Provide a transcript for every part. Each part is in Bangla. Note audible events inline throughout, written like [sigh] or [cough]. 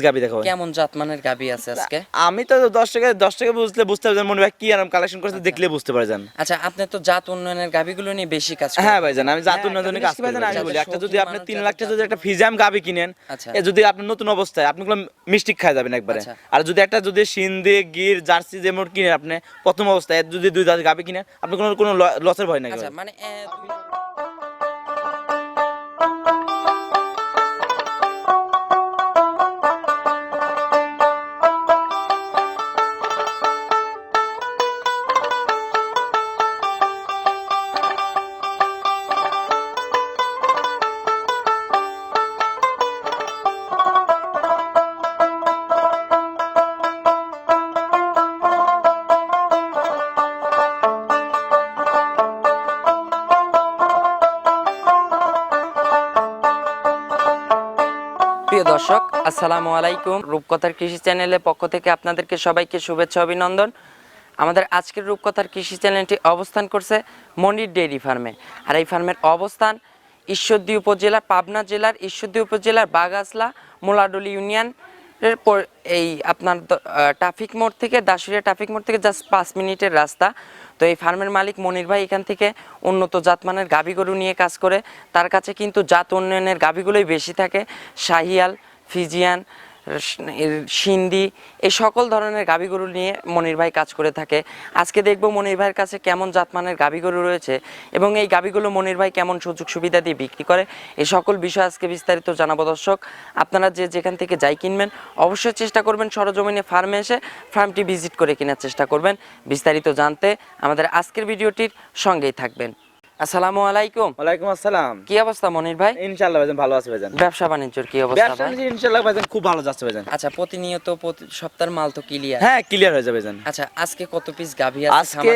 গাবি দেখো কেমন জাতমানের গাবি আছে আজকে? আমি তো দশ টাকা দশ টাকা বুঝলে বুঝতে পারবেন মনে ভাই কি আরাম কালেকশন করতে দেখলে বুঝতে পারবেন। আচ্ছা আপনি তো জাত উন্নয়নের গাবিগুলো নিয়ে বেশি কাজ করেন। হ্যাঁ ভাইজান আমি জাতুর হ্যাঁ, একটা কাজ করি আমি বলি একটা যদি আপনি তিন লাখ টাকা যদি একটা ফিজাম গাবি কিনেন আচ্ছা। এ যদি আপনি নতুন অবস্থায় আপনি গুলো মিষ্টি খাই যাবেন একবারে। আচ্ছা। আর যদি একটা যদি সিন্ধে গির জার্সি যেমন কিনেন আপনি প্রথম অবস্থায় যদি দুই দাঁত গাবি কিনেন আপনি কোনো কোনো ল- লসের ভয় নাই আচ্ছা মানে আসসালামু আলাইকুম। রূপকথার কৃষি চ্যানেলের পক্ষ থেকে আপনাদেরকে সবাইকে শুভেচ্ছা, অভিনন্দন। আমাদের আজকের রূপকথার কৃষি চ্যানেলটি অবস্থান করছে মনির ডেইরি ফার্মে। আর এই ফার্মের অবস্থান ঈশ্বরদী উপজেলার পাবনা জেলার ঈশ্বরদী উপজেলার বাগাসলা মোলাডলি ইউনিয়ন এর পর এই আপনার ট্রাফিক মোড় থেকে দাসুরিয়া ট্রাফিক মোড় থেকে জাস্ট পাঁচ মিনিটের রাস্তা। তো এই ফার্মের মালিক মনির ভাই এখান থেকে উন্নত জাতমানের গাভী গরু নিয়ে কাজ করে। তার কাছে কিন্তু জাত উন্নয়নের গাভীগুলোই বেশি থাকে। শাহিয়াল ফিজিয়ান সিন্ধি, এই সকল ধরনের গাভী গরু নিয়ে মনির ভাই কাজ করে থাকে। আজকে দেখব মনির ভাইয়ের কাছে কেমন জাতমানের গাভী গরু রয়েছে এবং এই গাভীগুলো মনির ভাই কেমন সুযোগ সুবিধা দিয়ে বিক্রি করে এই সকল বিষয় আজকে বিস্তারিত জানাব দর্শক। আপনারা যে যেখান থেকে যাই কিনবেন, অবশ্যই চেষ্টা করবেন সরজমিনে ফার্মে এসে ফার্মটি ভিজিট করে কেনার চেষ্টা করবেন। বিস্তারিত জানতে আমাদের আজকের ভিডিওটির সঙ্গেই থাকবেন। আসসালামু আলাইকুম। ওয়ালাইকুম আসসালাম। কি অবস্থা মনির ভাই? ইনশাআল্লাহ ভাইজান ভালো আছে ভাইজান। ব্যবসা বাণিজ্যর কি অবস্থা ব্যবসা বাণিজ্য ইনশাআল্লাহ ভাইজান খুব ভালো যাচ্ছে ভাইজান। আচ্ছা প্রতিনিয়ত প্রতি সপ্তাহের মাল তো ক্লিয়ার হ্যাঁ ক্লিয়ার হয়ে যাবে ভাইজান। আচ্ছা আজকে কত পিস গাভি আছে আজকে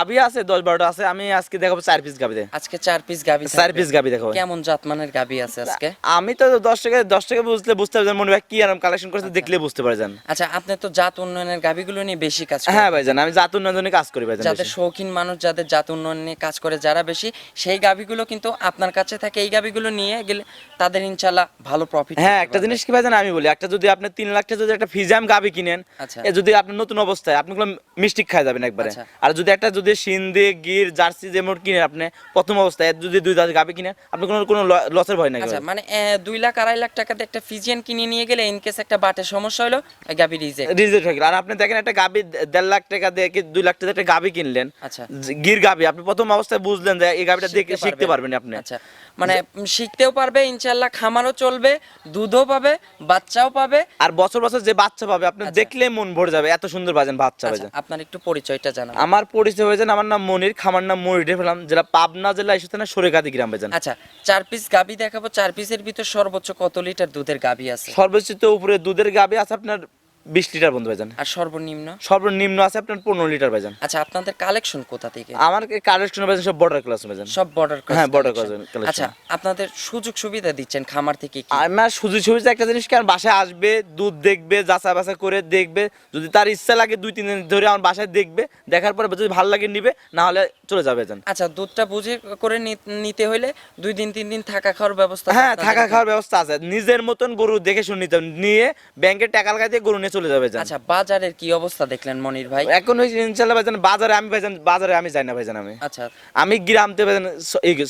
আপনি আছে দশ বারোটা আছে আমি আজকে দেখাবো চার পিস গাবি দে আজকে চার পিস গাভি চার পিস গাবি দেখাবো কেমন জাতমানের গাভি আছে আজকে? আমি তো দশ টাকা দশ টাকা বুঝলে বুঝতে পারবেন মনে ভাই কি আরাম কালেকশন করতে দেখলে বুঝতে পারবেন। আচ্ছা আপনি তো জাত উন্নয়নের গাভিগুলো নিয়ে বেশি কাজ করেন। হ্যাঁ ভাইজান আমি জাত নজনে কাজ করি ভাইজান যাদের শৌখিন মানুষ যাদের জাত উন্নয়ন নিয়ে কাজ করে যারা বেশি সেই গাভিগুলো কিন্তু আপনার কাছে থাকে। এই গাভিগুলো নিয়ে গেলে তাদের ইনশাল্লাহ ভালো প্রফিট হ্যাঁ একটা জিনিস কি ভাইজান আমি বলি একটা যদি আপনি তিন লাখ টাকা যদি একটা ফিজাম গাবি কিনেন আচ্ছা। যদি আপনি নতুন অবস্থায় আপনি গুলো মিষ্টি খাই যাবেন একবারে। আচ্ছা। আর যদি একটা যদি সিন্ধে গির জার্সি যেমন কিনেন আপনি প্রথম অবস্থায় যদি দুই দাঁত গাবি কিনেন আপনি কোনো কোনো লসের ভয় নাই আচ্ছা মানে দুই লাখ আড়াই লাখ টাকাতে একটা ফিজিয়ান কিনে নিয়ে গেলে ইনকেস একটা বাটের সমস্যা হলো গাভি রিজেক্ট রিজেক্ট হয়ে গেল। আর আপনি দেখেন একটা গাবি দেড় লাখ টাকা দিয়ে কি দুই লাখ টাকা একটা গাবি কিনলেন আচ্ছা। গির গাবি আপনি প্রথম অবস্থায় বুঝলেন যে এই গাবিটা দেখে শিখতে পারবেন। আপনি। আচ্ছা মানে শিখতেও পারবে ইনশাল্লাহ খামারও চলবে দুধও পাবে বাচ্চাও পাবে। আর বছর বছর যে বাচ্চা পাবে আপনি আচ্ছা। দেখলে মন ভরে যাবে এত সুন্দর বাজেন বাচ্চা আচ্ছা বাজেন। আপনার একটু পরিচয়টা জানাবেন আমার পরিচয় হয়েছে আমার নাম মনির খামার নাম মনির ফেলাম জেলা পাবনা জেলা এসে থানা সরেকাদি গ্রাম বাজান। আচ্ছা চার পিস গাবি দেখাবো চার পিসের ভিতর সর্বোচ্চ কত লিটার দুধের গাবি আছে? সর্বোচ্চ তো উপরে দুধের গাবি আছে আপনার বিশ লিটার বন্ধু ভাইজান। আর সর্বনিম্ন? সর্বনিম্ন আছে আপনার পনেরো লিটার ভাইজান। আচ্ছা আপনাদের কালেকশন কোথা থেকে? আমার কালেকশন ভাইজান সব বর্ডার ক্লাস ভাইজান। সব বর্ডার হ্যাঁ, collection, collection। আচ্ছা আপনাদের সুযোগ সুবিধা দিচ্ছেন খামার থেকে কি? আমার সুযোগ সুবিধা একটা জিনিস কি আমার বাসায় আসবে দুধ দেখবে যাচা বাছা করে দেখবে যদি তার ইচ্ছা লাগে দুই তিন দিন ধরে আমার বাসায় দেখবে দেখার পরে যদি ভালো লাগে নিবে না হলে চলে যাবে ভাইজান। আচ্ছা দুধটা বুঝে করে নিতে হইলে দুই দিন তিন দিন থাকা খাওয়ার ব্যবস্থা হ্যাঁ থাকা খাওয়ার ব্যবস্থা আছে। নিজের মতন গরু দেখে শুনে নিতে। নিয়ে ব্যাংকে টাকা দিয়ে গরু নিয়ে চলে যাবে আচ্ছা বাজারের কি অবস্থা দেখলেন মনির ভাই? এখন হয়েছে ইনশাল্লাহ ভাইজান বাজারে আমি ভাইজান বাজারে আমি যাই না ভাইজান আমি। আচ্ছা। আমি গ্রামতে ভাইজান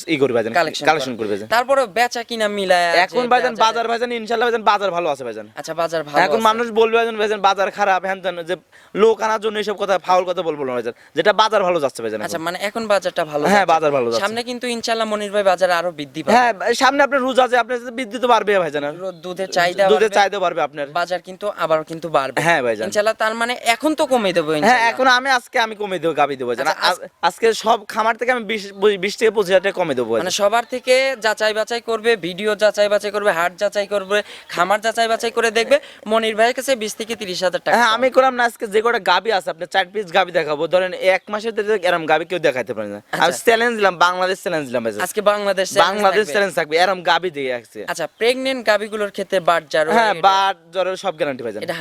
ই- করি ভাইজান কালেকশন করি ভাইজান। তারপরে বেচা কিনা মিলায় এখন ভাইজান বাজার ভাইজান ইনশাল্লাহ ভাইজান বাজার ভালো আছে ভাইজান। আচ্ছা বাজার ভালো এখন মানুষ বলবে ভাইজান ভাইজান বাজার খারাপ হ্যান ত্যান, যে লোক আনার জন্য এইসব কথা ফাউল কথা বলব না ভাইজান। যেটা বাজার ভালো যাচ্ছে ভাইজান আচ্ছা মানে এখন বাজারটা ভালো হ্যাঁ, বাজার ভালো যাচ্ছে। সামনে কিন্তু ইনশাআল্লাহ মনির ভাই বাজার আরও বৃদ্ধি পাবে। হ্যাঁ সামনে আপনার রোজা আছে আপনার বৃদ্ধি তো বাড়বে ভাইজান। দুধের চাহিদা দুধের চাহিদা বাড়বে আপনার। বাজার কিন্তু আবার কিন্তু বাড়বে। হ্যাঁ ভাইজান। ইনশাআল্লাহ তার মানে এখন তো কমে দেবো হ্যাঁ এখন আমি আজকে আমি কমে দেবো গাবি দেবো আচ্ছা, আজ- আজ- আজকে সব খামার থেকে আমি বিশ বিশ থেকে পঁচিশ হাজার টাকা কমে দেবো মানে সবার থেকে যাচাই বাছাই করবে ভিডিও যাচাই বাছাই করবে হাট যাচাই করবে খামার যাচাই বাছাই করে দেখবে। মনির ভাইয়ের কাছে বিশ থেকে তিরিশ হাজার টাকা হ্যাঁ আমি করলাম না আজকে যে কটা গাবি আছে আপনি চার পিস গাবি দেখাবো। ধরেন এক মাসের এরম গাবি কেউ দেখাইতে পারে না। আমি চ্যালেঞ্জ দিলাম বাংলাদেশ চ্যালেঞ্জ দিলাম আজকে বাংলাদেশ বাংলাদেশ চ্যালেঞ্জ থাকবে এরম গাবি দিয়ে আসছে আচ্ছা প্রেগনেন্ট গাবিগুলোর ক্ষেত্রে বাট যার হ্যাঁ বাট জ্বরের সব গ্যারান্টি ভাইজান। এটা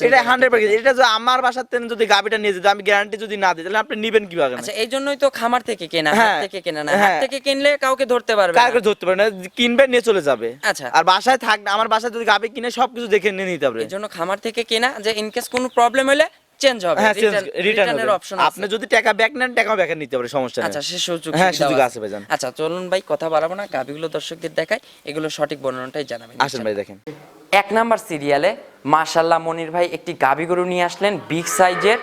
এটা এটা যদি আমার বাসার যদি গাবিটা নিয়ে যেতে আমি গ্যারান্টি যদি না দিই তাহলে আপনি নিবেন কীভাবে আচ্ছা এই জন্যই তো খামার থেকে কেনা হ্যাঁ, থেকে কেনা না হাট হ্যাঁ। থেকে কিনলে কাউকে ধরতে পারবে না। ধরতে পারে না কিনবে নিয়ে চলে যাবে আচ্ছা। আর বাসায় থাক আমার বাসায় যদি গাবি কিনে সবকিছু দেখে নিয়ে নিতে হবে এই জন্য খামার থেকে কেনা যে ইন কেস কোনো প্রবলেম হলে চেঞ্জ হবে হ্যাঁ রিটার্ন রিটার্নের অপশন আপনি যদি টাকা ব্যাক নেন টাকা ব্যাক নিতে পারে সমস্যা নেই। আচ্ছা সে সুযোগ হ্যাঁ, সুযোগ আছে। ভাইজান। আচ্ছা চলুন ভাই কথা বাড়াবো না গাবিগুলো দর্শকদের দেখাই এগুলো সঠিক বর্ণনাটাই জানাবেন। আসেন ভাই দেখেন। এক নাম্বার সিরিয়ালে মাশাল্লাহ মনির ভাই একটি গাবি গরু নিয়ে আসলেন বিগ সাইজের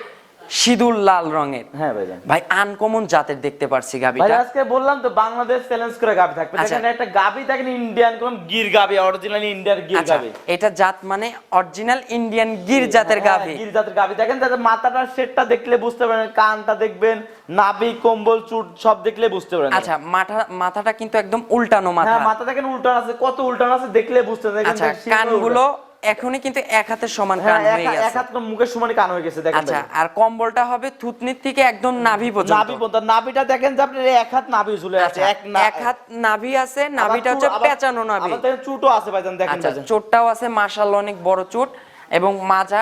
সিঁদুর লাল রঙের। হ্যাঁ ভাইজান। ভাই আনকমন জাতের দেখতে পারছি ভাই আজকে বললাম তো বাংলাদেশ চ্যালেঞ্জ করে গাবি থাকবে। আচ্ছা। দেখেন একটা গাবি দেখেন ইন্ডিয়ান কোন গির গাবি অরিজিনাল ইন্ডিয়ান গির আচ্ছা গাবি। এটা জাত মানে অরিজিনাল ইন্ডিয়ান গির জাতের হ্যাঁ, গাবি গির জাতের গাবি। দেখেন তাদের মাথাটার সেটটা দেখলে বুঝতে পারেন কানটা দেখবেন নাভি কম্বল চুট সব দেখলে বুঝতে পারেন আচ্ছা মাথা মাথাটা কিন্তু একদম উল্টানো মাথা হ্যাঁ মাথা। দেখেন উল্টান আছে কত উল্টান আছে দেখলে বুঝতে পারেন আচ্ছা কানগুলো এখনই কিন্তু এক হাতের সমান হ্যাঁ কান হয়ে গেছে। এক হাত মুখের সমান কান হয়ে গেছে দেখেন আচ্ছা আর কম্বলটা হবে থুতনির থেকে একদম নাভি পর্যন্ত। নাভি পর্যন্ত। নাভিটা দেখেন যে আপনি এক হাত নাভি ঝুলে আছে আচ্ছা এক এক হাত নাভি আছে নাভিটা হচ্ছে পেঁচানো নাভি। তো চুটও আছে ভাইজান দেখেন আচ্ছা চোটটাও আছে মাশাআল্লাহ অনেক বড় চোট। এবং মাজা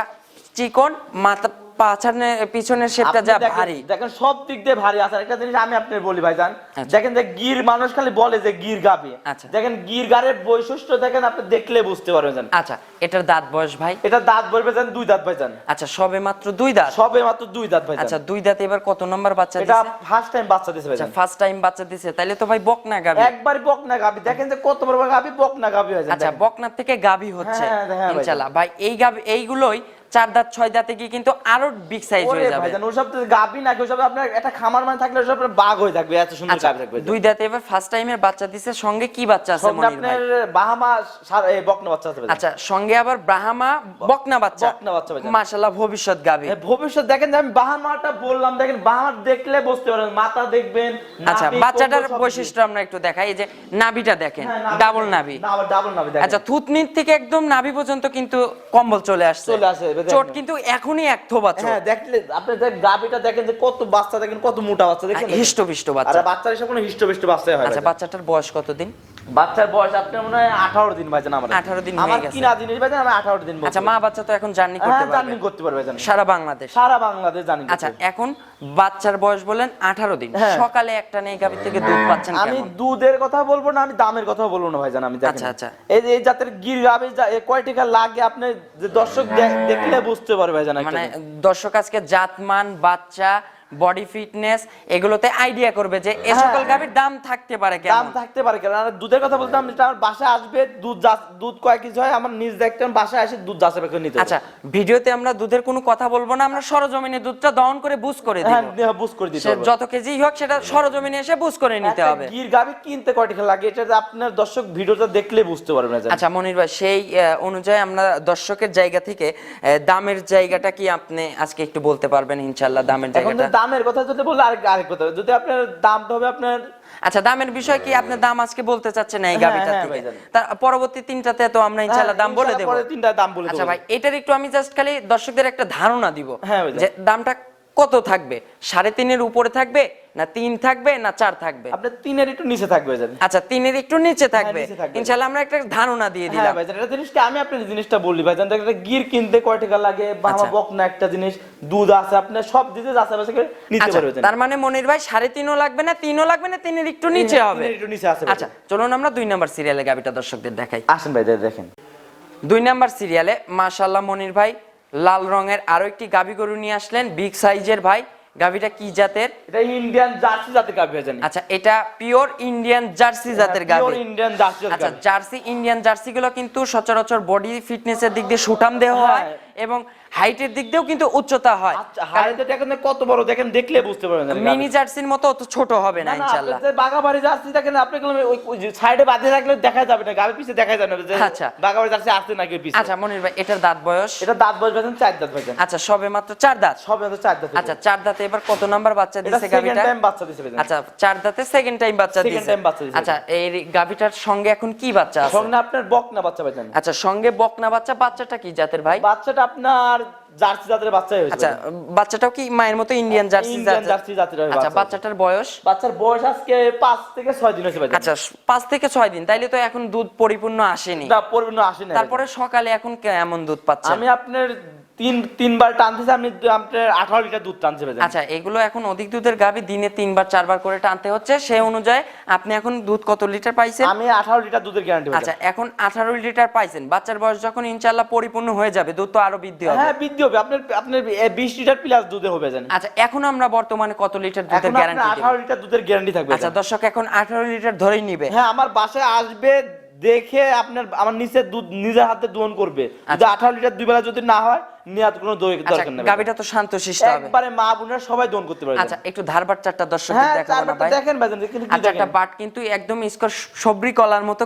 চিকন মাথা পাছানে পিছনের শেপটা যা ভারী। দেখেন সব দিক দিয়ে ভারী আছে। একটা জিনিস আমি আপনার বলি ভাইজান। আচ্ছা। দেখেন যে গির মানুষ খালি বলে যে গির গাবি আচ্ছা। দেখেন গির গারের বৈশিষ্ট্য দেখেন আপনি দেখলে বুঝতে পারবেন জান। আচ্ছা এটার দাঁত বয়স ভাই? এটা দাঁত বলবে যান দুই দাঁত ভাইজান। আচ্ছা সবে মাত্র দুই দাঁত? সবে মাত্র দুই দাঁত ভাইজান। আচ্ছা দুই দাঁত এবার কত নম্বর বাচ্চা এটা ফার্স্ট টাইম বাচ্চা দিছে আচ্ছা ভাইজান ফার্স্ট টাইম বাচ্চা দিছে তাইলে তো ভাই বকনা গাবি একবার বকনা গাবি দেখেন যে কত বড় গাবি বকনা গাবি ভাইজান। আচ্ছা। বকনার থেকে গাবি হচ্ছে হ্যাঁ, হ্যাঁ, ভাই। ইনশাআল্লাহ ভাই এই গাবি এইগুলোই চার দাঁত ছয় দাঁতে গিয়ে কিন্তু আরও বিগ সাইজ হয়ে যাবে। ওসব গাবি নাকি ওসব আপনার একটা খামার মানে থাকলে ওসব বাঘ হয়ে থাকবে এত সুন্দর আচ্ছা গাবি থাকবে দুই দাঁতে এবার ফার্স্ট টাইমের বাচ্চা দিছে সঙ্গে কি বাচ্চা আছে মনির ভাই? আপনার বাহামা সার- এই বকনা বাচ্চা আছে আচ্ছা সঙ্গে আবার ব্রাহ্মা বকনা বাচ্চা। বকনা বাচ্চা। মাশাআল্লাহ ভবিষ্যৎ গাবি। ভবিষ্যৎ দেখেন আমি বাহামাটা বললাম দেখেন বাহামা দেখলে বুঝতে পারবেন মাথা দেখবেন আচ্ছা বাচ্চাটার বৈশিষ্ট্য আমরা একটু দেখাই এই যে নাভিটা দেখেন ডাবল। নাভি ডাবল নাভি দেখেন। আচ্ছা থুতনির থেকে একদম নাভি পর্যন্ত কিন্তু কম্বল চলে আসছে। চলে আসে, চোট। কিন্তু এখনই এক থোবা হ্যাঁ দেখলে আপনি দেখ গাবিটা দেখেন যে কত বাচ্চা দেখেন কত মোটা বাচ্চা দেখেন হিষ্টপিষ্ট আর বাচ্চা। বাচ্চার হিসাবে কোনো হিষ্টপিষ্ট বাচ্চা হয় আচ্ছা। বাচ্চাটার বয়স কতদিন? বাচ্চার বয়স আপনার মনে হয় আঠারো দিন ভাইজান আমার 18 দিন আমার। কিনা জিনিস ভাইজান আমি আঠারো দিন আচ্ছা মা বাচ্চা তো এখন জার্নি করতে হ্যাঁ পারবে। জার্নি করতে পারবে সারা বাংলাদেশ। সারা বাংলাদেশ জানি আচ্ছা এখন বাচ্চার বয়স বলেন আঠারো দিন। হ্যাঁ। সকালে একটা নেই গাভীর থেকে দুধ পাচ্ছেন আমি দুধের কথা বলব না আমি দামের কথা বলব না ভাইজান আমি আচ্ছা, আচ্ছা। এই যে এই জাতের গির গাভী কয় টাকা লাগে আপনি যে দর্শক দেখলে বুঝতে পারবে ভাইজান মানে দর্শক আজকে জাতমান বাচ্চা বডি ফিটনেস এগুলোতে আইডিয়া করবে যে এ সকল হ্যাঁ। গাভীর দাম থাকতে পারে দাম থাকতে পারে কেন আর দুধের কথা বলতে আমি আমার বাসায় আসবে দুধ দুধ কয় কেজি হয় আমার নিজ দেখতে আমি বাসায় এসে দুধ যাচাই করে নিতে আচ্ছা ভিডিওতে আমরা দুধের কোনো কথা বলব না আমরা সরজমিনে দুধটা দহন করে বুঝ করে দিব। হ্যাঁ বুঝ করে দিতে হবে। যত কেজি হোক সেটা সরজমিনে এসে বুঝ করে নিতে হবে। গির গাবি কিনতে কয় টাকা লাগে এটা যে আপনার দর্শক ভিডিওটা দেখলে বুঝতে পারবে না আচ্ছা মনির ভাই সেই অনুযায়ী আমরা দর্শকের জায়গা থেকে দামের জায়গাটা কি আপনি আজকে একটু বলতে পারবেন ইনশাল্লাহ দামের জায়গাটা? দামের কথা যদি বললে আরেক আরেক কথা যদি আপনার দামটা হবে আপনার আচ্ছা দামের বিষয় কি? আপনি দাম আজকে বলতে চাচ্ছেন এই হ্যাঁ, গাবিটা হ্যাঁ, থেকে? তার পরবর্তী তিনটাতে তো আমরা ইনশাআল্লাহ দাম হ্যাঁ, বলে দেব। পরে তিনটা দাম বলে দেব। আচ্ছা ভাই এটার একটু আমি জাস্ট খালি দর্শকদের একটা ধারণা দিব হ্যাঁ, যে দামটা কত থাকবে? সাড়ে তিনের উপরে থাকবে না তিন থাকবে না চার থাকবে? আপনার তিনের একটু নিচে থাকবে আচ্ছা তিনের একটু নিচে থাকবে। ইনশাল্লাহ আমরা একটা ধারণা দিয়ে হ্যাঁ দিলাম। এটা জিনিসটা আমি আপনার জিনিসটা বললি ভাইজান। দেখেন একটা গির কিনতে কয় টাকা লাগে? আচ্ছা। আমার বকনা একটা জিনিস দুধ আছে আপনার সব দিতে যাচাই বাছাই করে নিতে আচ্ছা, পারবে তার মানে মনির ভাই সাড়ে তিনও লাগবে না তিনও লাগবে না তিনের একটু নিচে হবে। একটু নিচে আছে আচ্ছা চলুন আমরা দুই নাম্বার সিরিয়ালে গাবিটা দর্শকদের দেখাই। আসেন ভাই দেখেন। দুই নাম্বার সিরিয়ালে মাশাল্লাহ মনির ভাই লাল রঙের আরও একটি গাভী গরু নিয়ে আসলেন বিগ সাইজের ভাই। গাভীটা কি জাতের? এটা ইন্ডিয়ান জার্সি জাতের গাভী জানি। আচ্ছা এটা পিওর ইন্ডিয়ান জার্সি জাতের গাভী। পিওর ইন্ডিয়ান জার্সি জাতের আচ্ছা জার্সি ইন্ডিয়ান জার্সি গুলো কিন্তু সচরাচর বডি ফিটনেসের দিক দিয়ে সুঠাম দেহ হয় হ্যাঁ। এবং হাইটের দিক দিয়েও কিন্তু উচ্চতা হয়। আচ্ছা হাইটে দেখেন কত বড় দেখেন দেখলে বুঝতে পারবেন মিনি জার্সির মতো অত ছোট হবে না যে বাগাবাড়ি জার্সি দেখেন আপনি ওই সাইডে বাঁধে থাকলে দেখা যাবে না গাভি পিছে দেখা যাবে না আচ্ছা। বাগাবাড়ি জার্সি আসছে নাকি পিছে। আচ্ছা মনির ভাই এটার দাঁত বয়স? এটা দাঁত বয়স ভাইজান চার দাঁত ভাইজান। আচ্ছা সবে মাত্র চার দাঁত? সবে তো চার দাঁত আচ্ছা চার দাঁতে এবার কত নাম্বার বাচ্চা দিছে সেকেন্ড টাইম বাচ্চা দিছে ভাইজান। আচ্ছা চার দাঁতে সেকেন্ড টাইম বাচ্চা দিয়েছে time বাচ্চা দিছে। আচ্ছা এই গাবিটার সঙ্গে এখন কি বাচ্চা আছে? সঙ্গে আপনার বকনা বাচ্চা ভাইজান। আচ্ছা সঙ্গে বকনা বাচ্চা বাচ্চাটা কি জাতের ভাই? বাচ্চাটা আপনার জার্সি জাতের বাচ্চাই হয়েছে আচ্ছা বাচ্চাটাও কি মায়ের মতো ইন্ডিয়ান জার্সি ইন্ডিয়ান জার্সি জাতের হয়েছে আচ্ছা বাচ্চাটার বয়স? বাচ্চার বয়স আজকে পাঁচ থেকে ছয় দিন হয়েছে ভাই। আচ্ছা পাঁচ থেকে ছয় দিন তাইলে তো এখন দুধ পরিপূর্ণ আসেনি। না পরিপূর্ণ আসেনি তারপরে সকালে এখন কেমন দুধ পাচ্ছেন আমি আপনার তিন তিনবার টানতেছে আপনি আপনার আঠারো লিটার দুধ টানছে আচ্ছা এগুলো এখন অধিক দুধের গাভী দিনে তিনবার চারবার করে টানতে হচ্ছে। সেই অনুযায়ী আপনি এখন দুধ কত লিটার পাইছেন? আমি আঠারো লিটার দুধের গ্যারান্টি আচ্ছা এখন আঠারো লিটার পাইছেন। বাচ্চার বয়স যখন ইনশাল্লাহ পরিপূর্ণ হয়ে যাবে দুধ তো আরও বৃদ্ধি হবে। হ্যাঁ বৃদ্ধি হবে। আপনার আপনার বিশ লিটার প্লাস দুধে হবে জানেন আচ্ছা এখন আমরা বর্তমানে কত লিটার দুধের গ্যারান্টি আঠারো লিটার দুধের গ্যারান্টি থাকবে আচ্ছা। দর্শক এখন আঠারো লিটার ধরেই নিবে। হ্যাঁ আমার বাসায় আসবে দেখে আপনার আমার নিচে দুধ নিজের হাতে দোহন করবে। যদি আচ্ছা। আঠারো লিটার দুই বেলা যদি না হয় নেওয়ার কোনো আচ্ছা দরকার নেই। গাভীটা তো শান্ত শিষ্ট হবে। একবারে মা বোনেরা সবাই দোহন করতে পারবে। আচ্ছা একটু ধারবার চারটা দর্শক হ্যাঁ দেখাবো না ভাই। দেখেন ভাইজান কিন্তু আচ্ছা একটা বাট কিন্তু একদম স্কোর সবরি কলার মতো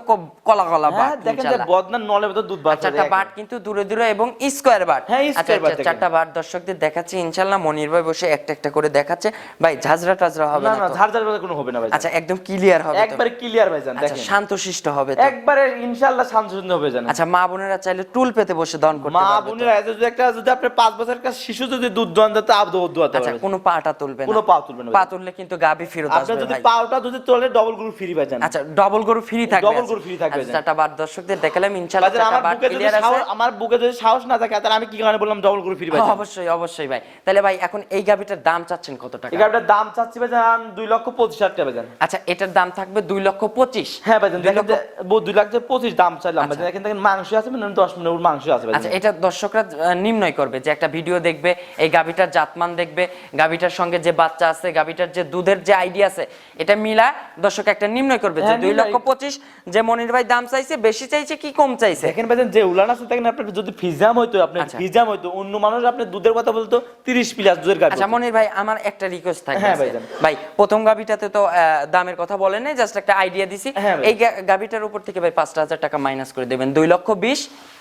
কলা কলা বাট হ্যাঁ দেখেন যে ইনশাআল্লাহ। বদনার নলের ভেতর দুধ বাচ্চা চারটা বাট কিন্তু দূরে দূরে এবং স্কোয়ার বাট। হ্যাঁ, আচ্ছা আচ্ছা। চারটা বাট দর্শকদের দেখাচ্ছি ইনশাল্লাহ। মনির ভাই বসে একটা একটা করে দেখাচ্ছে। ভাই ঝাঁঝরা টাজরা হবে না না কোনো হবে না ভাই। আচ্ছা একদম ক্লিয়ার হবে? একবারে ক্লিয়ার ভাইজান আচ্ছা দেখেন। শান্তশিষ্ট হবে একবারে ইনশাআল্লাহ শান্ত হবে জানেন আচ্ছা মা বোনেরা চাইলে টুল পেতে বসে দন করতে মা পারবে? বোনেরা যদি একটা যদি আপনার পাঁচ বছরের কাছে শিশু যদি দুধ দোয়ান দিতে আপ দুধ দোয়াতে আচ্ছা কোনো পাটা তুলবে না। কোনো পা তুলবে না পা তুললে কিন্তু গাবি ফেরত আসবে যদি ভাই। পাওটা যদি তোলে ডবল গ্রুপ ফ্রি ভাইজান আচ্ছা ডবল গরু ফ্রি থাকবে। আজকে। গরু free থাকবে, আচ্ছা, জান। চারটা বার দর্শকদের দেখালাম ইনশাআল্লাহ চারটা আমার বার বুকে যদি ক্লিয়ার আছে। সাহস আমার বুকে যদি সাহস না থাকে তাহলে আমি কি কারণে বললাম ডবল গ্রুপ ফ্রি ভাইজান অবশ্যই অবশ্যই ভাই। তাহলে ভাই এখন এই গাবিটার দাম চাচ্ছেন কত টাকা? এই গাড়িটার দাম চাচ্ছি ভাইজান দুই লক্ষ পঁচিশ হাজার টাকা ভাইজান আচ্ছা এটার দাম থাকবে দুই লক্ষ পঁচিশ। হ্যাঁ ভাইজান দুই দেখেন লক্ষ- যে বউ দুই লাখ যে পঁচিশ দাম চাইলাম ভাইজান এখান থেকে মাংস আছে মানে দশ মিনিট মাংস আছে ভাইজান আচ্ছা এটা দর্শকরা আহ, নির্ণয় করবে যে একটা ভিডিও দেখবে এই গাভিটার জাতমান দেখবে গাভিটার সঙ্গে যে বাচ্চা আছে গাভিটার যে দুধের যে আইডিয়া আছে এটা মিলা দর্শক একটা নির্ণয় করবে যে হ্যাঁ, দুই লক্ষ পঁচিশ যে মনির ভাই দাম চাইছে বেশি চাইছে কি কম চাইছে? দেখেন ভাইজান যে উলান আছে দেখেন আপনার যদি ফিজাম হইতো আপনার আচ্ছা। ফিজাম হইতো অন্য মানুষ আপনার দুধের কথা বলতো তিরিশ প্লাস দুধের গাড়ি আচ্ছা মনির ভাই আমার একটা রিকোয়েস্ট থাকবে হ্যাঁ। ভাই প্রথম গাভিটাতে তো দামের কথা বলেন নাই জাস্ট একটা আইডিয়া দিছি। হ্যাঁ, এই গাভিটার উপর থেকে ভাই পাঁচটা হাজার টাকা মাইনাস করে দেবেন। দুই লক্ষ বিশ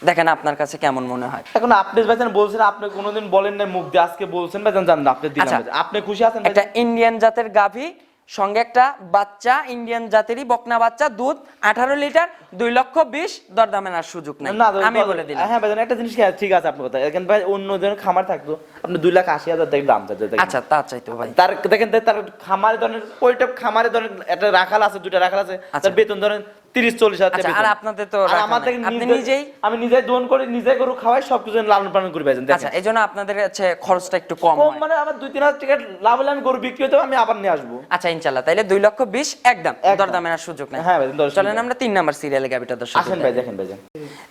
দেখেন আপনার কাছে কেমন মনে হয়। এখন আপনি ভাইজান বলছেন আপনি কোনোদিন বলেন না মুখ দিয়ে আজকে বলছেন ভাইজান জান না আপনি দিলাম আচ্ছা। ভাইজান। আপনি খুশি আছেন একটা ইন্ডিয়ান জাতের গাভী সঙ্গে একটা বাচ্চা ইন্ডিয়ান জাতেরই বকনা বাচ্চা দুধ আঠারো লিটার দুই লক্ষ বিশ দরদামের আর সুযোগ নেই না আমি বলে দিলাম হ্যাঁ ভাইজান একটা জিনিস ঠিক আছে আপনার কথা এখন ভাই অন্য জনের খামার থাকতো আপনি দুই লাখ আশি হাজার টাকা দাম চাইতে দেখেন। আচ্ছা তা চাইতো ভাই তার দেখেন তার- তার খামারে ধরেন ওইটা খামারে ধরেন একটা রাখাল আছে দুইটা রাখাল আছে আচ্ছা। তার বেতন ধরেন তিরিশ চল্লিশ হাজার আচ্ছা, আর আপনাদের তো নিজে- নিজেই? আমি নিজে দোন করে নিজে গরু খাওয়াই সবকিছু লালন পালন করে পাইছেন আচ্ছা এই জন্য আপনাদের হচ্ছে খরচটা একটু কম কম মানে আমার দুই তিন হাজার টাকা লাভ হলে আমি গরু বিক্রি হতে আমি আবার নিয়ে আসব। আচ্ছা ইনশাল্লাহ তাইলে দুই লক্ষ বিশ একদম। দরদামের সুযোগ নেই। হ্যাঁ চলেন আমরা তিন নাম্বার সিরিয়ালে গাবিটা দর্শক আসেন ভাই দেখেন ভাইজান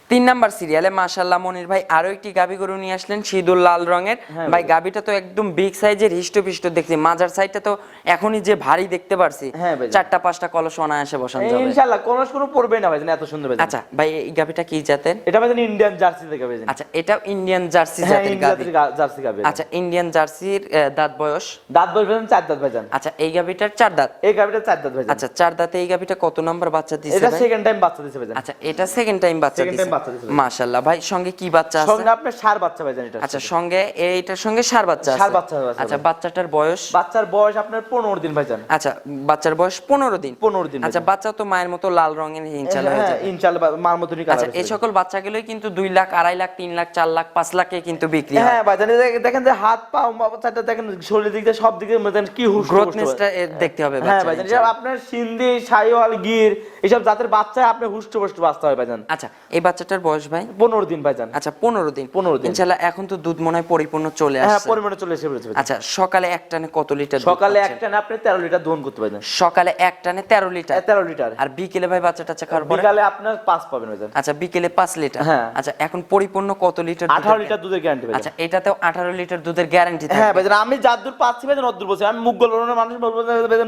তিন নাম্বার সিরিয়ালে মাশাল্লাহ মনির ভাই আরও একটি গাবি গরু নিয়ে আসলেন সিঁদুর লাল রঙের। হ্যাঁ ভাই। গাবিটা তো একদম বিগ সাইজের হিষ্টপিষ্ট দেখছি। মাজার সাইডটা তো এখনই যে ভারী দেখতে পারছি হ্যাঁ চারটা পাঁচটা কলস অনায়াসে বসানো যাবে। ইনশাআল্লাহ কোনো কোনো পড়বে না ভাইজান এত সুন্দর ভাইজান আচ্ছা ভাই এই গাবিটা কি জাতের? এটা ভাইজান ইন্ডিয়ান জার্সি থেকে ভাইজান আচ্ছা এটা ইন্ডিয়ান জার্সি হ্যাঁ জাতের গাবি জার্সি গাবে আচ্ছা ইন্ডিয়ান জার্সির দাঁত বয়স? দাঁত বলবেন চার দাঁত ভাইজান আচ্ছা এই গাবিটার চার দাঁত? এই গাবিটা চার দাঁত ভাইজান আচ্ছা চার দাঁতে এই গাবিটা কত নম্বর বাচ্চা দিছে এটা সেকেন্ড টাইম বাচ্চা দিছে ভাইজান আচ্ছা এটা সেকেন্ড টাইম বাচ্চা দিছে। বাচ্চা ভাই। মাশাআল্লাহ। ভাই সঙ্গে কি বাচ্চা আছে? সঙ্গে আপনার সার বাচ্চা ভাইজান এটা আচ্ছা সঙ্গে এইটার সঙ্গে সার বাচ্চা আছে? ষাঁড় বাচ্চা আছে। আচ্ছা বাচ্চাটার বয়স? বাচ্চার বয়স আপনার পনেরো দিন ভাইজান আচ্ছা বাচ্চার বয়স পনেরো দিন? পনেরো দিন আচ্ছা বাচ্চা তো মায়ের মতো লাল রঙের ইনশাল্লাহ হয়ে হ্যাঁ যাবে। ইনশাআল্লাহ মার মতনই আচ্ছা এই সকল বাচ্চাগুলোই কিন্তু দুই লাখ আড়াই লাখ তিন লাখ চার লাখ পাঁচ লাখে কিন্তু বিক্রি হয়। হ্যাঁ ভাইজান এই দেখেন- যে হাত পা বাচ্চাটা দেখেন শরীরের দিক দিয়ে সব দিকে দেখেন কি হুশ গ্রোথনেসটা দেখতে হবে হ্যাঁ ইনশাল্লাহ। এসব আপনার সিন্ধি সাইওয়াল গির এসব জাতের বাচ্চা আপনি হুষ্ট পুষ্ট বাঁচতে হয় ভাইজান আচ্ছা এই বাচ্চাটার বয়স ভাই? পনেরো দিন ভাইজান আচ্ছা পনেরো দিন। 15 দিন। ইনশাল্লাহ এখন তো দুধ মনে হয় পরিপূর্ণ চলে হ্যাঁ আসছে। পরিমাণে চলে এসে আচ্ছা সকালে এক টানে কত লিটার সকালে পাচ্ছেন? একটা না আপনি তেরো লিটার দোহন করতে পারবেন। সকালে এক টানে তেরো লিটার? তেরো লিটার। আর বিকেলে ভাই বাচ্চা টাচ্চা খাওয়ার বিকালে আপনার পাঁচ পাবেন আচ্ছা বিকেলে পাঁচ লিটার? হ্যাঁ। আচ্ছা এখন পরিপূর্ণ কত লিটার আঠারো লিটার দুধের গ্যারান্টি আচ্ছা এটাতেও আঠারো লিটার দুধের গ্যারান্টি হ্যাঁ ভাইজান আমি যার দুধ পাচ্ছি ভাইজান অদ্দুর বলছি। আমি মুখ গল্প মানুষ বলব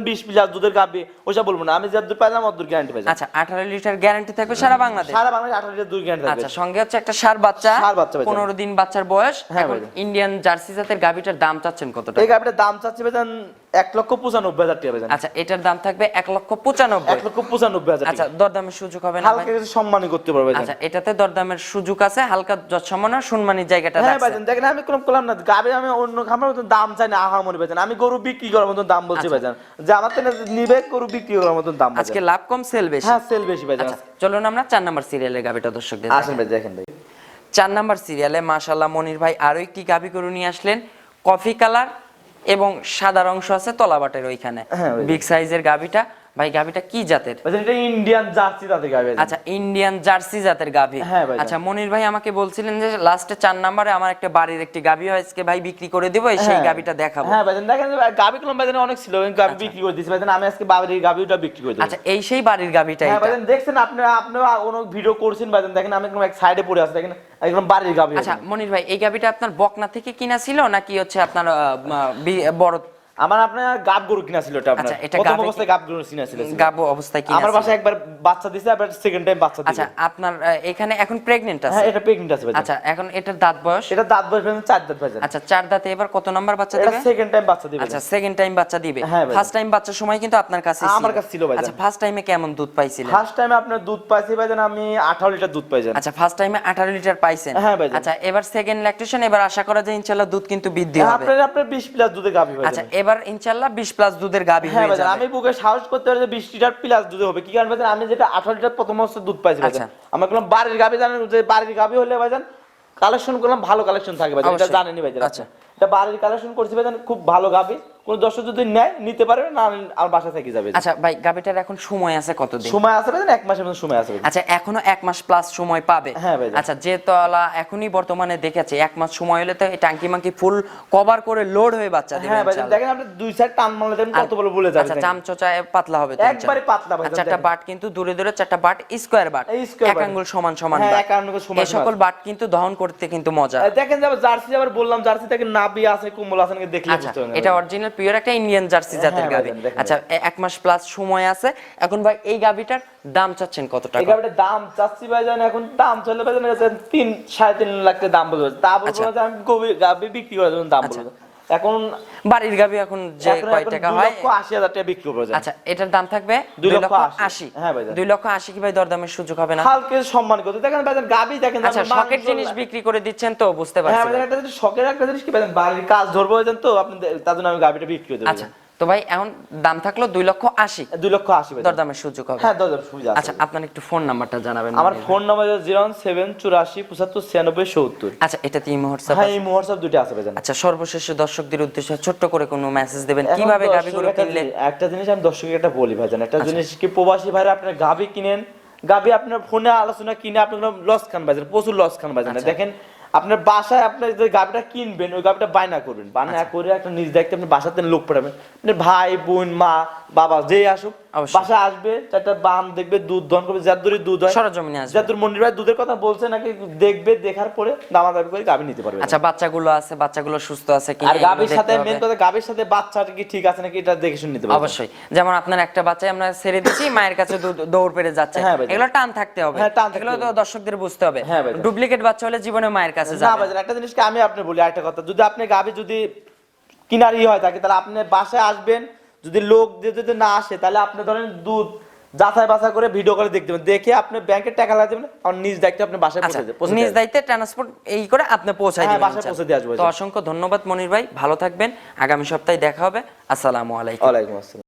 বিশ প্লাস দুধের গাবি ওসব বলব না। আমি যার দুধ পাইলাম অদ্দুর গ্যারান্টি ভাইজান আচ্ছা আঠারো লিটার গ্যারান্টি থাকবে সারা বাংলাদেশ? সারা বাংলাদেশ আঠারো লিটার দুধ গ্যারান্টি আচ্ছা সঙ্গে হচ্ছে একটা সার বাচ্চা ষাঁড় বাচ্চা ভাইজান। পনেরো দিন বাচ্চার বয়স। হ্যাঁ এখন ভাইজান। ইন্ডিয়ান জার্সি জাতের গাভিটার দাম চাচ্ছেন কত এই গাবিটার দাম চাচ্ছি ভাইজান এক লক্ষ পঁচানব্বই হাজার টাকা আচ্ছা এটার দাম থাকবে এক লক্ষ পঁচানব্বই। এক লক্ষ পঁচানব্বই হাজার আচ্ছা দরদামের সুযোগ হবে না হালকা কিছু সম্মানই করতে পারবে আচ্ছা এটাতে দরদামের সুযোগ আছে হালকা যৎসম্মান সম্মানের জায়গাটা হ্যাঁ ভাইজান দেখেন আমি কোনো করলাম না গাবে আমি অন্য খামার মতন দাম চাই না আহা মনে ভাইজান। আমি গরু বিক্রি করার মতন দাম বলছি ভাইজান। যে আমার নিবে গরু বিক্রি করার মতন দাম আজকে লাভ কম সেল বেশি? হ্যাঁ সেল বেশি ভাইজান। চলুন আমরা চার নাম্বার সিরিয়ালের গাভিটা দর্শকদের আসেন ভাই দেখেন ভাই চার নাম্বার সিরিয়ালে মাশাল্লাহ মনির ভাই আরও একটি গাভি গরু নিয়ে আসলেন কফি কালার এবং সাদা অংশ আছে তলাবাটের ওইখানে হ্যাঁ। বিগ সাইজের গাভিটা ভাই গাভিটা কি জাতের? এটা ইন্ডিয়ান জার্সি তাদের গাবি আচ্ছা ইন্ডিয়ান জার্সি জাতের গাভি। হ্যাঁ আচ্ছা মনির ভাই আমাকে বলছিলেন যে লাস্টে চার নাম্বারে আমার একটা বাড়ির একটি গাভি হয় আজকে ভাই বিক্রি করে দিব সেই গাভিটা দেখাবো। হ্যাঁ ভাইজান দেখেন গাবি কলম ভাইজান অনেক ছিল কিন্তু গাবি বিক্রি করে দিয়েছি ভাইজান আমি আজকে বাড়ির গাবিটা বিক্রি করে দিই আচ্ছা এই সেই বাড়ির গাভিটা হ্যাঁ ভাইজান দেখছেন আপনি আপনি কোনো ভিডিও করছেন ভাইজান দেখেন আমি একদম এক সাইডে পড়ে আছে দেখেন একদম বাড়ির গাবি আচ্ছা মনির ভাই এই গাভিটা আপনার বকনা থেকে কিনা ছিল নাকি হচ্ছে আপনার বড় আমার আপনার গাব গরু কিনা ছিল এটা আপনার? আচ্ছা, প্রথম অবস্থায় গাব গরু কিনা ছিল গাবো অবস্থায় কিনা আমার? বাসায় একবার বাচ্চা দিছে আবার সেকেন্ড টাইম বাচ্চা দিছে আচ্ছা আপনার এখানে এখন প্রেগনেন্ট আছে? হ্যাঁ এটা প্রেগন্যান্ট আছে আচ্ছা এখন এটার দাঁত বয়স? এটা দাঁত বয়স ভাইজান চার দাঁত ভাইজান। আচ্ছা চার দাঁতে এবার কত নাম্বার বাচ্চা দিবে? এটা সেকেন্ড টাইম বাচ্চা দিবে। আচ্ছা সেকেন্ড টাইম বাচ্চা দিবে। হ্যাঁ ফার্স্ট টাইম বাচ্চার সময় কিন্তু আপনার কাছে ছিল। আমার কাছে ছিল ভাইজান। আচ্ছা ফার্স্ট টাইমে কেমন দুধ পাইছিলেন? ফার্স্ট টাইমে আপনার দুধ পাইছি ভাইজান আমি 18 লিটার দুধ পাইছেন আচ্ছা ফার্স্ট টাইমে 18 লিটার পাইছেন। হ্যাঁ ভাইজান। আচ্ছা এবার সেকেন্ড ল্যাকটেশন এবার আশা করা যায় ইনশাআল্লাহ দুধ কিন্তু বৃদ্ধি হবে। আপনার আপনার 20 প্লাস দুধে গাবি ভাই আচ্ছা এবার ইনশাল্লাহ 20 প্লাস দুধের গাভী হ্যাঁ হয়ে যাবে আমি বুকে সাহস করতে পারি যে 20 লিটার প্লাস দুধ হবে কি কারণ আমি যেটা 18 লিটার প্রথম অবস্থা দুধ পাইছি ভাই আচ্ছা। আমার কোনো বাড়ির গাবি জানেন যে বাড়ির গাবি হলে ভাইজান কালেকশন করলাম ভালো কালেকশন থাকবে এটা। জানেনই ভাইজান আচ্ছা। এটা বাড়ির কালেকশন করছি ভাইজান খুব ভালো গাবি। কোন দর্শক যদি নেয় নিতে পারবে না আমার বাসা থেকে যাবে। আচ্ছা ভাই গাভীটার এখন সময় আছে কতদিন? সময় আছে ভাইজান এক মাসের মতো সময় আছে আচ্ছা এখনও এক মাস প্লাস সময় পাবে? হ্যাঁ ভাইজান। আচ্ছা যে তলা এখনই বর্তমানে দেখেছে এক মাস সময় হলে তো এই টাঙ্কি মাঙ্কি ফুল কভার করে লোড হয়ে বাচ্চা দিবে হ্যাঁ ইনশাআল্লাহ। দেখেন আপনি দুই সাইড টান মারলে দেখেন কত বড় বলে যাবে আচ্ছা দেখেন। চামচোচা পাতলা হবে একবারে পাতলা আর চারটা বাট কিন্তু দূরে দূরে চারটা বাট স্কোয়ার বাট। এক আঙ্গুল সমান সমান হ্যাঁ, বাট। এক আঙ্গুল সমান এই সকল বাট। কিন্তু দহন করতে কিন্তু মজা। দেখেন যাবে জার্সি আবার বললাম জার্সি থেকে নাবি আছে কুমল আছে নাকি দেখলে আচ্ছা বুঝতে পারবেন। এটা অরিজিনাল পিওর একটা ইন্ডিয়ান জার্সি জাতের হ্যাঁ, দেখেন আচ্ছা এক মাস প্লাস সময় আছে। এখন ভাই এই গাভীটার দাম চাচ্ছেন কত এই টাকা? গাবিটার দাম চাচ্ছি ভাইজান এখন দাম চলে ভাই জানেন তিন সাড়ে তিন লাখ টাকা দাম বলব তা বলব আচ্ছা। আমি গাবি বিক্রি করার জন্য দাম আচ্ছা। বলব। এখন বাড়ির গাবি এখন যে কয় টাকা হয়? লক্ষ আশি হাজার টাকা বিক্রি করব আচ্ছা এটার দাম থাকবে দুই দুই লক্ষ লক্ষ আশি। আশি। হ্যাঁ ভাই দুই লক্ষ আশি কি ভাই দরদামের সুযোগ হবে না? হালকে সম্মান করতে। দেখেন ভাই গাবি দেখেন আচ্ছা শখের জিনিস বিক্রি করে দিচ্ছেন তো বুঝতে হ্যাঁ পারছি। ভাইজান একটা জিনিস শখের একটা জিনিস কি ভাই বাড়ির কাজ ধরবো তো আপনি তার জন্য আমি গাবিটা বিক্রি করে দেব আচ্ছা তো ভাই এখন দাম থাকল দুই লক্ষ আশি। দুই লক্ষ আশি ভাইজান দরদামের সুযোগ হবে। হ্যাঁ দরদাম সুবিধা আচ্ছা আপনার একটু ফোন নাম্বারটা জানাবেন। আমার phone number zero one seven চুরাশি পঁচাত্তর ছিয়ানব্বই সত্তর। আচ্ছা এটা তিন মুহূর্ত হ্যাঁ এই হোয়াটসঅ্যাপ দুটো আছে ভাইজান আচ্ছা সর্বশেষ দর্শকদের উদ্দেশ্যে ছোট্ট করে কোনো মেসেজ দেবেন। কীভাবে গাভী গরু একটা কিনলে? জিনিস- একটা জিনিস আমি দর্শককে একটা বলি ভাইজান একটা জিনিস কি প্রবাসী ভাইরা আপনার গাবি কিনেন গাবি আপনার ফোনে আলোচনা কিনে আপনি লস খান বাজার প্রচুর লস খান বাজার দেখেন আপনার বাসায় আপনার যে গাবিটা কিনবেন ওই গাবিটা বায়না করবেন। বায়না করে একটা নিজ দায়িত্বে আপনি বাসাতে লোক পাঠাবেন। আপনার ভাই বোন মা বাবা যে আসুক। বাসায় আসবে চারটা বাম দেখবে দুধ দহন করবে যার দূরে দুধ হয় সরজমিনে আসবে। যার দূর মন্দির ভাই দুধের কথা বলছে নাকি দেখবে দেখার পরে দামা দাবি করে গাবি নিতে পারবে আচ্ছা বাচ্চাগুলো আছে বাচ্চাগুলো সুস্থ আছে কিনা আর গাবির সাথে মেন কথা গাবির সাথে বাচ্চাটা কি ঠিক আছে নাকি এটা দেখে শুনে নিতে পারবে। অবশ্যই। যেমন আপনার একটা বাচ্চাই আমরা ছেড়ে দিচ্ছি [coughs] মায়ের কাছে দৌ- দৌড় পেরে যাচ্ছে। হ্যাঁ ভাই। এগুলো টান থাকতে হবে। হ্যাঁ, টান এগুলো তো দর্শকদের বুঝতে হবে। হ্যাঁ ডুপ্লিকেট বাচ্চা হলে জীবনে মায়ের কাছে না যাবে। বাজার একটা জিনিসকে আমি আপনি বলি একটা কথা যদি আপনি গাবি যদি কিনারি হয় থাকে তাহলে আপনি বাসায় আসবেন যদি লোক দিয়ে যদি না আসে তাহলে আপনি ধরেন দুধ যাচাই বাছাই করে ভিডিও করে দেখতে পাবেন দেখে আপনি ব্যাংকে টাকা লাগাতে পারেন আর নিজ দায়িত্বে আপনি বাসায় আচ্ছা পৌঁছে দেবেন পৌঁছে নিজ দায়িত্বে ট্রান্সপোর্ট এই করে আপনি পৌঁছাই হ্যাঁ, দিবেন বাসায় পৌঁছে দিয়ে যাবে তো অসংখ্য ধন্যবাদ মনির ভাই ভালো থাকবেন আগামী সপ্তাহে দেখা হবে আসসালামু আলাইকুম। ওয়া আলাইকুম আসসালাম।